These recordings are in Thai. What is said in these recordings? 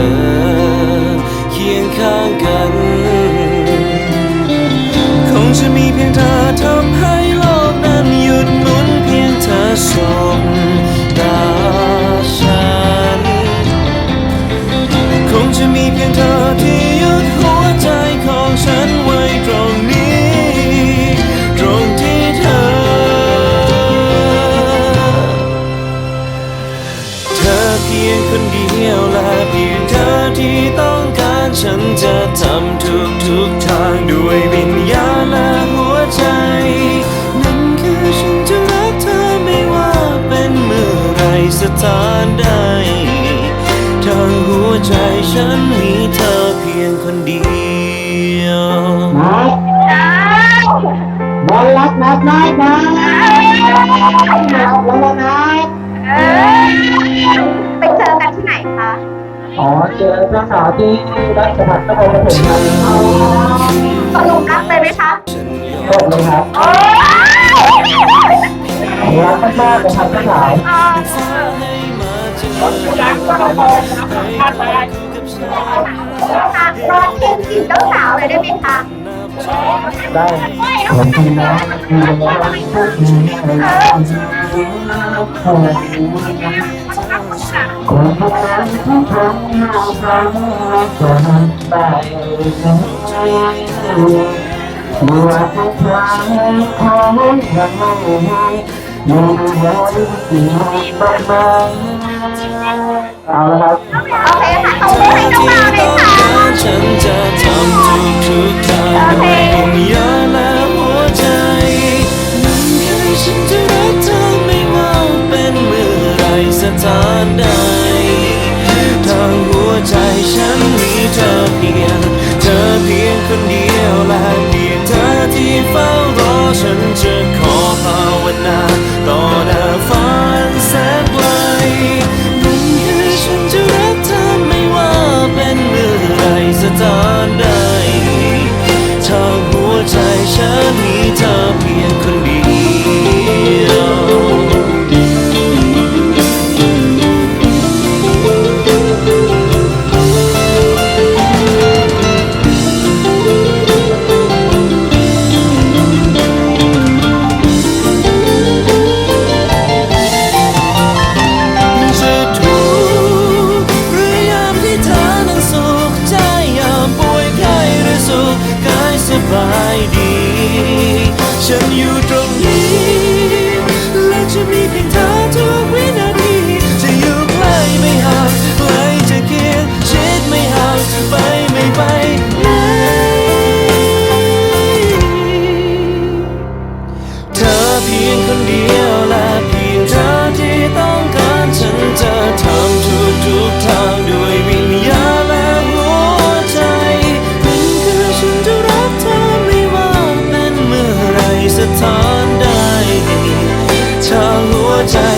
มี ฉันมีเธอเพียงคนเดียวนัดบอลรักนัดนัดนัดนัดแล้วนะนัดไปเจอกันที่ไหนคะ อ๋อเจอเจ้าสาวที่รัชพัฒน์นครปฐมครับตกลงรักเลยไหมคะตกเลยครับโอ้ยรักมากๆเลยครับเจ้าสาวรักมากๆเลยครับะรอเทียนจีบเจ้าสาวเลยได้ไหมคะได้ขอบคุณนะมีแล้วพูดมีอะไรขอบคุณคนที่นั้นที่ทำให้เราทำจนได้บัวทุกครั้งของยังไม่หาอยู่ในที่บ้านมา เอาละครับ โอเคค่ะตบมือให้เจ้าบ่าวเลยค่ะ ฉันจะทำทุกทุกๆทางด้วยวิญญาณและหัวใจ นั่นคือฉันจะรักเธอไม่ว่าเป็นเมื่อไรสถานใดทางหัวใจฉันมีเธอเพียง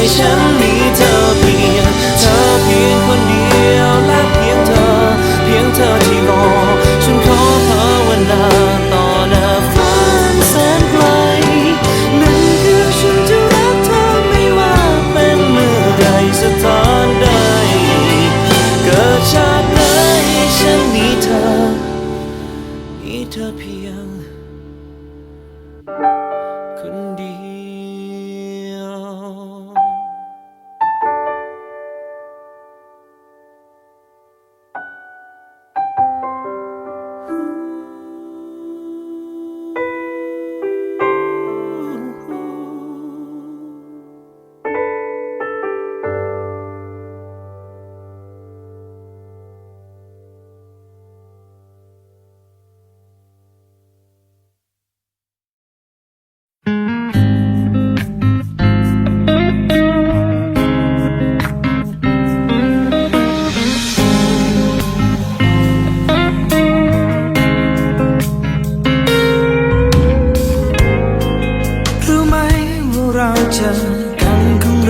วใ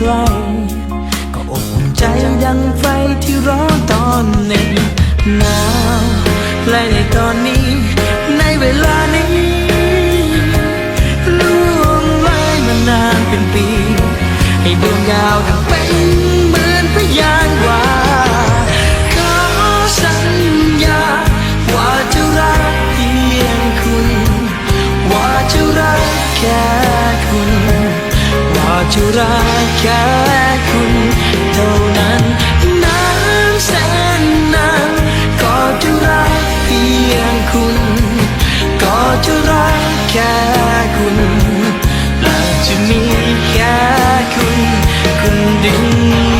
กล้ก็อบอุ่นใจดังไฟที่ร้อนตอนหน็บหนาวและในตอนนี้ ในเวลานี้ล่วงเลยมานานเป็นปี ให้ดวงดาวดังเป็นเหมือนพยานว่าขอสัญญา ว่าจะรักเพียงคุณ ว่าจะรักแค่คุณ ว่าจะรัก แค่คุณเท่านั้นนานแสนนานก็จะรักเพียงคุณ ก็จะรักแค่คุณและจะมีแค่คุณคนเดียว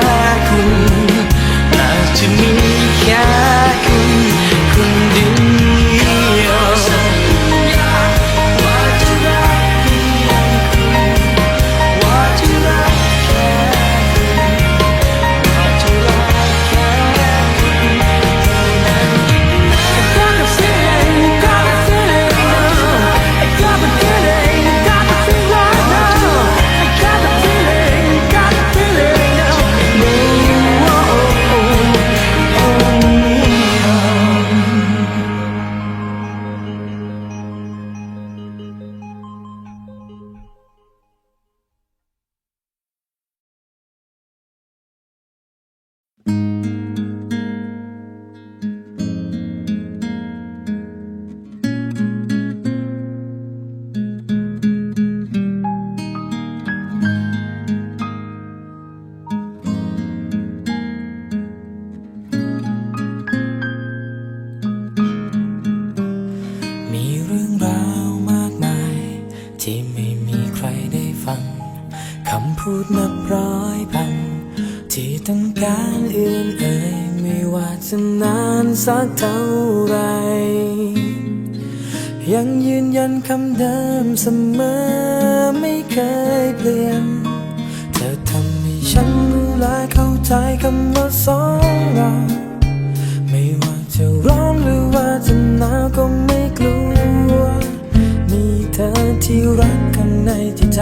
คำพูดนับร้อยพัน ที่ต้องการเอื่นเอ่ยไม่ว่าจะนานสักเท่าไร ยังยืนยันคำเดิมเสมอไม่เคยเปลี่ยน เธอทำให้ฉันรู้และเข้าใจคำว่าสองเราไม่ว่าจะร้อนหรือว่าจะหนาวก็ไม่กลัว มีเธอที่รักข้างในใจ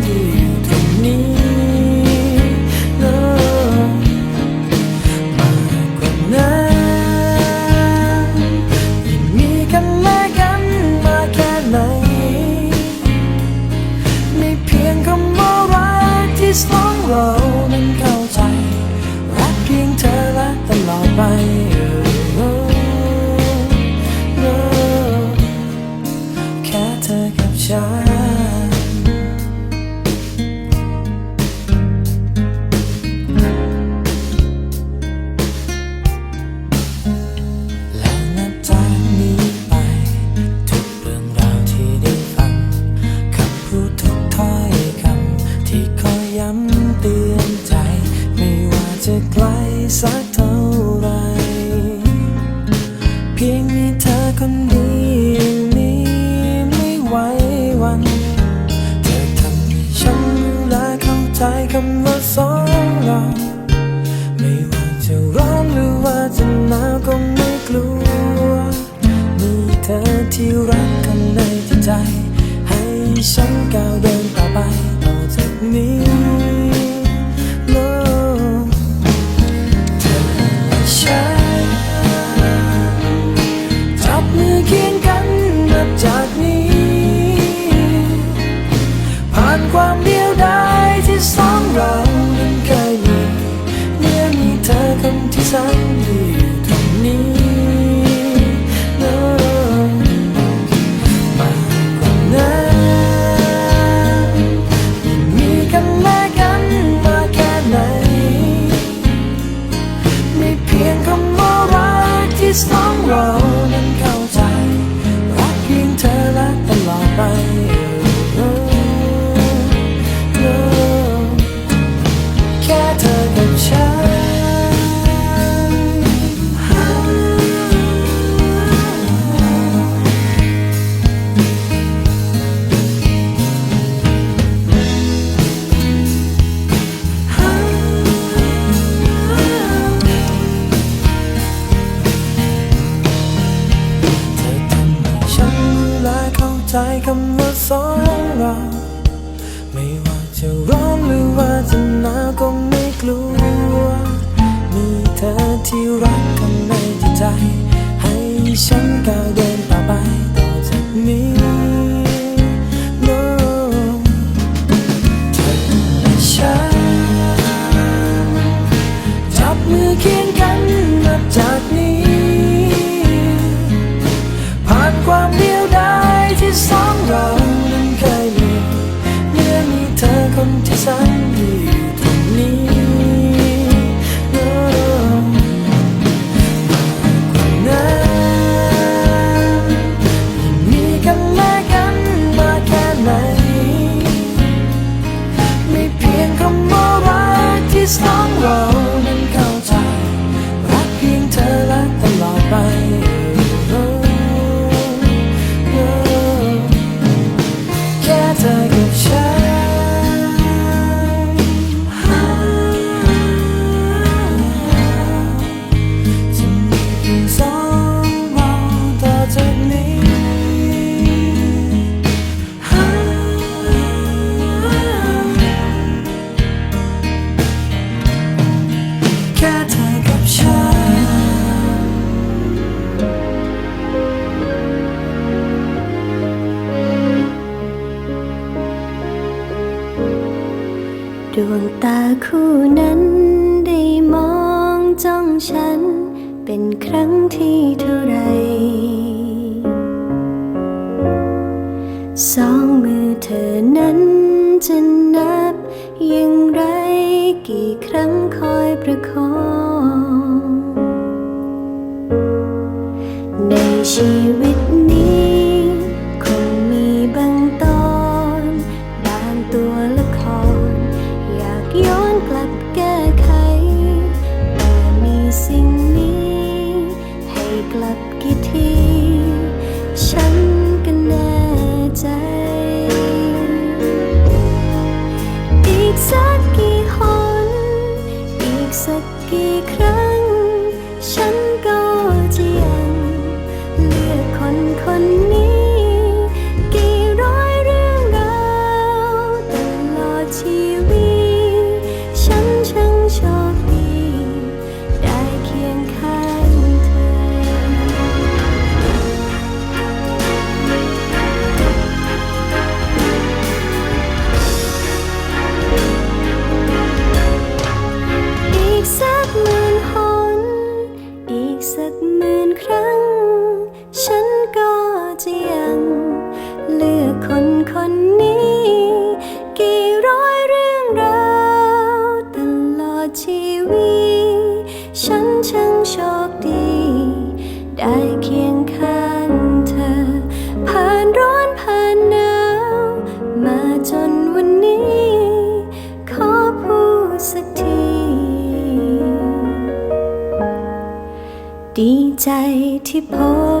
ดี Oh. around ความเดียวดายที่สองเรานั้นเคยมีเมื่อมีเธอคนที่สันดี จะนับอย่างไรกี่ครั้งคอยประคองในชีวิต วี ฉันช่างโชคดี ได้เคียงข้างเธอ ผ่านร้อนผ่านหนาวมาจนวันนี้ ขอพูดสักที ดีใจที่พบ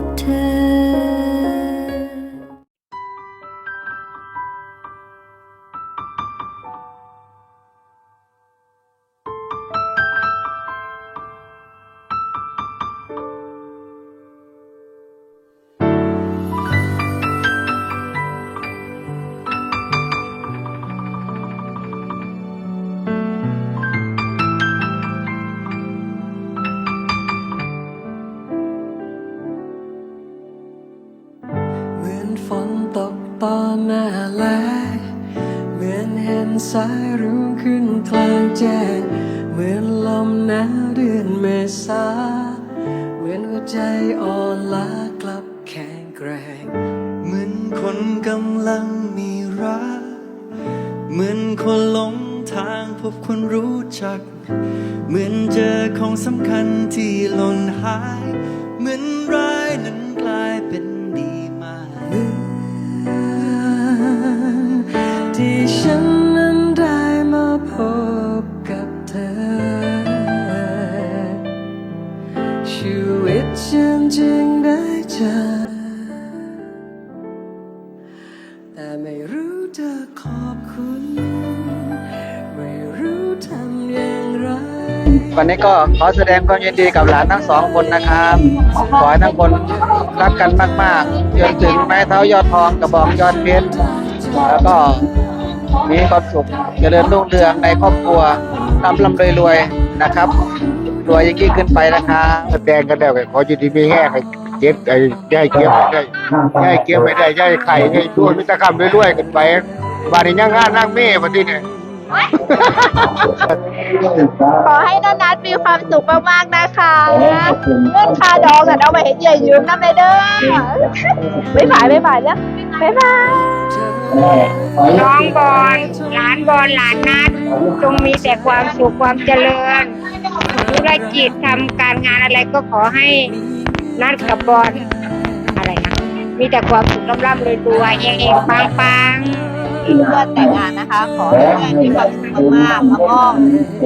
รุ้ขึ้นกลางแจ้ง เหมือนลมหนาวเดือนเมษา เหมือนหัวใจอ่อนล้ากลับแข็งแกร่งเหมือนคนกำลังมีรัก เหมือนคนหลงทางพบคนรู้จัก เหมือนเจอของสำคัญที่หล่นหาย เหมือนร้ายนั้นกลายเป็นดีมากเหมือนที่ฉัน วันนี้ก็ขอแสดงความยินดีกับหลานทั้งสองคนนะครับ ขอให้ทั้งคนรักกันมากๆจนถึงไม้เท้ายอดทองกระบองยอดเพชรแล้วก็มีความสุขเจริญรุ่งเรืองในครอบครัวร่ำร่ำรวยๆนะครับ รวยยิ่งขึ้นไปนะครับแสดงกันแล้วขออยู่ดีมีแห้งให้เจ็บไอ้ย่าเกียบไม่ได้ย่าเกียบไม่ได้ย่าไข่ย่าด้วนมิตรกรรมเรื่อยๆกันไปบาดนี้ย่างงานนั่งเม่มาที่เนี่ย ขอให้น้องนัทมีความสุขมากๆนะคะเงื่อนคาดองกันเอาไปเห็นใหญ่ยืมน้ำเลยเด้อไม่ผ่ายไม่ผ่ายแล้วไม่ผ่ายน้องบอลหลานบอลหลานนัดจงมีแต่ความสุขความเจริญธุรกิจทำการงานอะไรก็ขอให้นัดกับบอลอะไรนะมีแต่ความสุขร่ำๆรวยๆเองๆปังๆ เพื่อนแต่งงานนะคะ ขอให้เพื่อนมีความสุขมากๆแล้วก็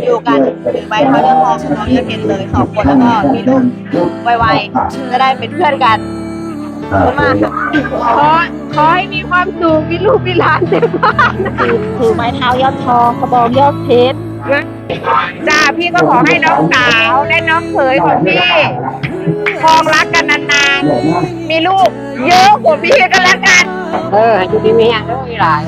อยู่กันถือใบเท้าเลือดทองเท้าเลือดเพชรเลยสองคนแล้วก็มีลูกไวๆจะได้เป็นเพื่อนกันขอบคุณมากค่ะขอขอให้มีความสุขมีลูกมีหลานเต็มบ้านถือไม้เท้ายอดทองกระบองยอดเพชร จ้าพี่ก็ขอให้น้องสาวและน้องเขยของพี่ครองรักกันนานๆ มีลูกเยอะกว่าพี่ก็แล้วกัน เออให้อยู่ดีมีอย่างเด้ออีหลาย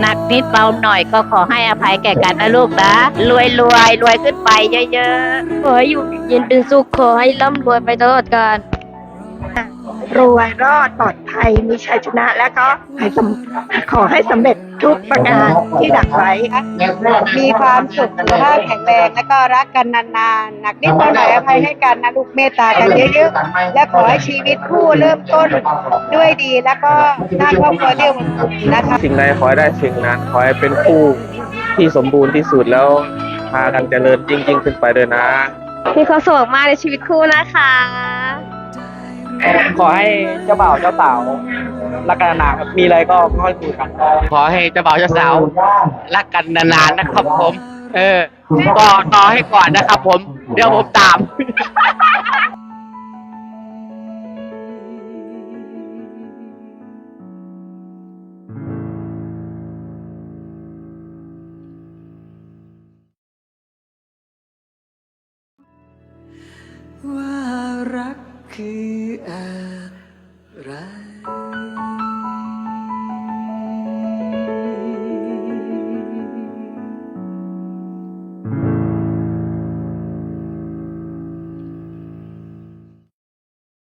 หนักนิดเบาหน่อยก็ขอให้อภัยแก่กันนะลูกนะ รวยรวยรวยขึ้นไปเยอะๆ ขอให้อยู่เย็นเป็นสุขขอให้ร่ำรวยไปตลอดกาล รวยรอดปลอดภัยมีชัยชนะแล้วก็ให้สำขอให้สำเร็จทุกประการที่ดักไว้ มีความสุขสุขภาพแข็งแรงแล้วก็รักกันนานๆ หนักนิดเท่าไหร่อภัยให้กันนะลูกเมตตากันเยอะๆ และขอให้ชีวิตคู่เริ่มต้นด้วยดีแล้วก็สร้างครอบครัวที่อบอุ่นนะคะสิ่งใดขอให้ได้สิ่งนั้น ขอให้เป็นคู่ที่สมบูรณ์ที่สุดแล้วพากันเจริญยิ่งยิ่งขึ้นไปเลยนะ มีความสุขมากในชีวิตคู่นะคะ ขอให้เจ้าบ่าวเจ้าสาวรักกันนานๆครับมีอะไรก็ค่อยคุยกันขอให้เจ้าบ่าวเจ้าสาวรักกันนานๆนะครับผม เออก็ต่อให้ก่อนนะครับผม เดี๋ยวผมตามว่ารักคือ อะไร